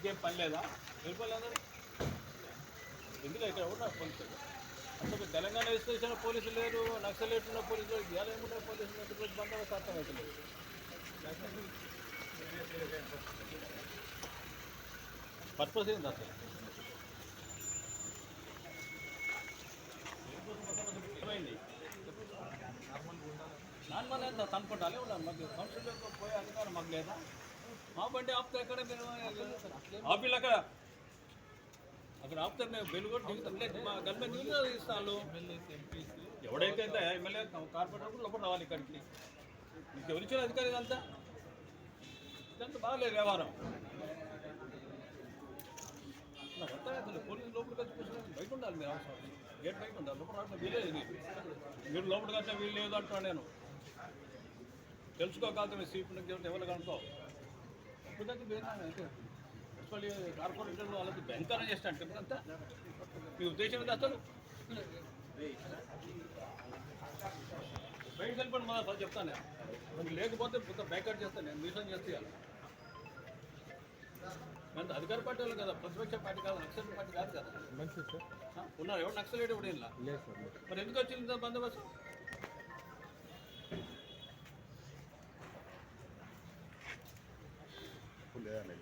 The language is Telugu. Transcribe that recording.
మీకేం పని లేదా? వెళ్ళిపోలే ఎందుకు ఇక్కడ పోలీసులు అసలు తెలంగాణ విశ్లేషణ పోలీసులు లేరు నక్సలేట్ ఉన్న పోలీసులు ఇవాళ ఏముంటారు పోలీసులు ఎందుకు బందోబస్తు అవుతుంది. పర్పస్ ఏంది అసలు? ఏమైంది? నార్మల్ ఎంత కనుక్కుంటాలే ఉన్నాను మాకు కౌన్సిలర్తో పోయే అధికారం మాకు లేదా? మా బండి ఆపుతే ఎక్కడ మీరు? ఆపిల్ అక్కడ. అక్కడ ఆపుతే మేము బెల్ కూడా దిగుతాం. లేదు మా గల్మె న్యూస్ ఇస్తాను ఎవడైతే ఎంత ఎమ్మెల్యే కార్పొరేటర్ కూడా లోపల రావాలి ఇక్కడికి. మీకు ఎవరిచ్చిన అధికారి ఇదంతా? ఇదంతా బాగాలేదు వ్యవహారం. నాకు అర్థం అవుతుంది పోలీసు లోపలికి వచ్చి కూర్చొని బయట ఉండాలి మీరు అవసరం. గేట్ బయట ఉండాలి లోపల రావడం వీలేదు మీరు లోపలికి వచ్చా వీలు లేదు అంటున్నాను నేను. తెలుసుకోగలుగుతాం మీ సీట్ ఎవరు కనుకో ఇప్పటికీ వేరే మున్సిపల్ కార్పొరేటర్లు వాళ్ళకి భయంకరం చేస్తాను ఇప్పుడంతా మీ ఉద్దేశం ఏంటి అసలు? బయట వెళ్ళిపోండి మొదలు ఫస్ట్ చెప్తాను నేను. మీకు లేకపోతే బ్యాకౌట్ చేస్తాను నేను మిషన్ చేస్తే. మన అధికార పార్టీ వాళ్ళు కదా ప్రతిపక్ష పార్టీ కాదు నక్సల్ పార్టీ కాదు కదా. ఉన్నారు ఎవరు? నక్సలేట్ ఇప్పుడు ఇలా లేదు మరి ఎందుకు వచ్చింది బందోబస్తు? లేదని